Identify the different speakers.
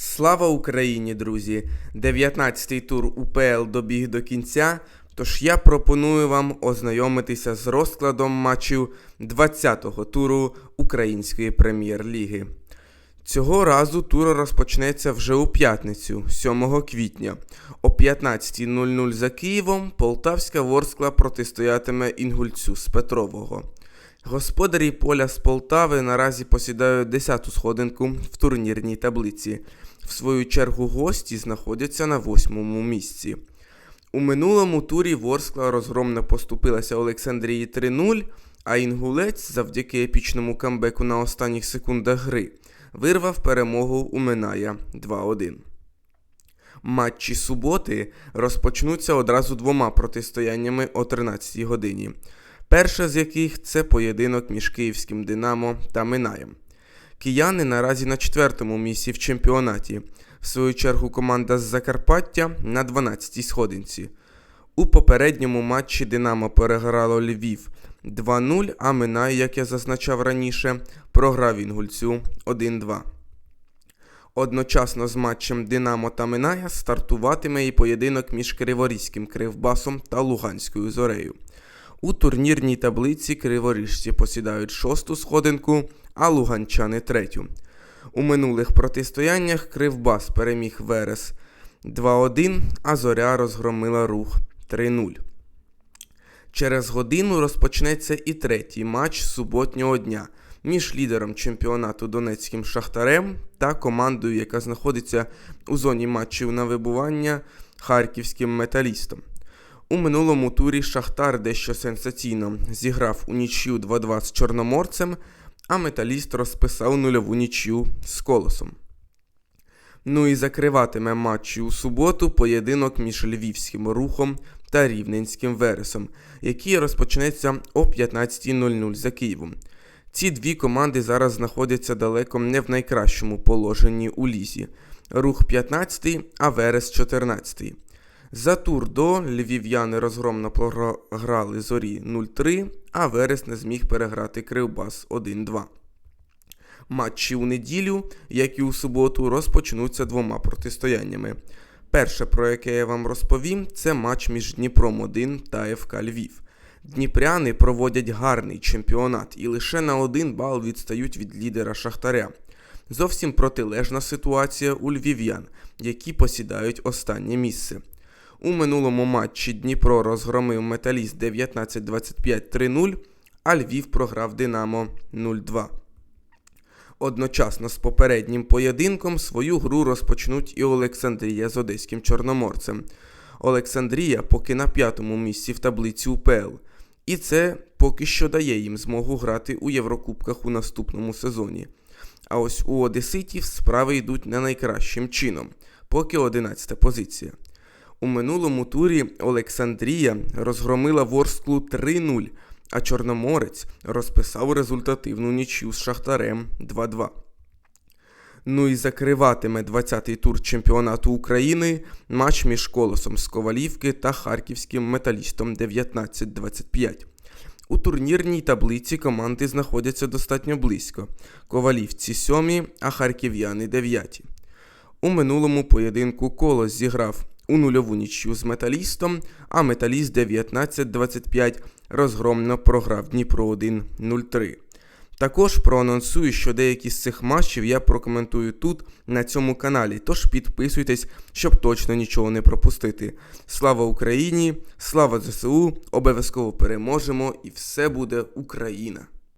Speaker 1: Слава Україні, друзі! 19-й тур УПЛ добіг до кінця. Тож я пропоную вам ознайомитися з розкладом матчів 20-го туру Української прем'єр-ліги. Цього разу тур розпочнеться вже у п'ятницю, 7 квітня. О 15.00 за Києвом Полтавська Ворскла протистоятиме Інгульцю з Петрового. Господарі поля з Полтави наразі посідають 10-ту сходинку в турнірній таблиці. В свою чергу гості знаходяться на 8-му місці. У минулому турі Ворскла розгромно поступилася Олександрії 3-0, а Інгулець завдяки епічному камбеку на останніх секундах гри вирвав перемогу у Миная 2-1. Матчі суботи розпочнуться одразу двома протистояннями о 13 годині. Перше з яких це поєдинок між київським Динамо та Минаєм. Кияни наразі на четвертому місці в чемпіонаті. В свою чергу команда з Закарпаття на 12-й сходинці. У попередньому матчі Динамо переграло Львів 2-0, а Минай, як я зазначав раніше, програв Інгульцю 1-2. Одночасно з матчем Динамо та Миная стартуватиме і поєдинок між Криворізьким Кривбасом та Луганською Зорею. У турнірній таблиці криворіжці посідають шосту сходинку, а луганчани третю. У минулих протистояннях Кривбас переміг Верес 2-1, а Зоря розгромила рух 3-0. Через годину розпочнеться і третій матч суботнього дня між лідером чемпіонату Донецьким Шахтарем та командою, яка знаходиться у зоні матчів на вибування харківським металістом. У минулому турі Шахтар дещо сенсаційно зіграв у нічю 2-2 з Чорноморцем, а металіст розписав нульову нічю з колосом. Ну і закриватиме матчі у суботу поєдинок між львівським рухом та рівненським вересом, який розпочнеться о 15.00 за Києвом. Ці дві команди зараз знаходяться далеко не в найкращому положенні у лізі. Рух 15, а Верес 14. За тур до львів'яни розгромно програли зорі 0-3, а Верес не зміг переграти Кривбас 1-2. Матчі у неділю, як і у суботу, розпочнуться двома протистояннями. Перше, про яке я вам розповім, це матч між Дніпром 1 та ФК Львів. Дніпряни проводять гарний чемпіонат і лише на один бал відстають від лідера Шахтаря. Зовсім протилежна ситуація у львів'ян, які посідають останнє місце. У минулому матчі Дніпро розгромив металіст 19-25 3-0, а Львів програв Динамо 0-2. Одночасно з попереднім поєдинком свою гру розпочнуть і Олександрія з Одеським Чорноморцем. Олександрія поки на п'ятому місці в таблиці УПЛ. І це поки що дає їм змогу грати у Єврокубках у наступному сезоні. А ось у Одеситів справи йдуть не найкращим чином, поки 11 позиція. У минулому турі Олександрія розгромила Ворсклу 3-0, а Чорноморець розписав результативну нічю з Шахтарем 2-2. Ну і закриватиме 20-й тур чемпіонату України матч між колосом з Ковалівки та харківським металістом 19-25. У турнірній таблиці команди знаходяться достатньо близько. Ковалівці 7, а харків'яни 9. У минулому поєдинку колос зіграв у нульову нічю з металістом, а металіст 19-25 розгромно програв Дніпро 1 0-3. Також проанонсую, що деякі з цих матчів я прокоментую тут, на цьому каналі, тож підписуйтесь, щоб точно нічого не пропустити. Слава Україні! Слава ЗСУ! Обов'язково переможемо і все буде Україна!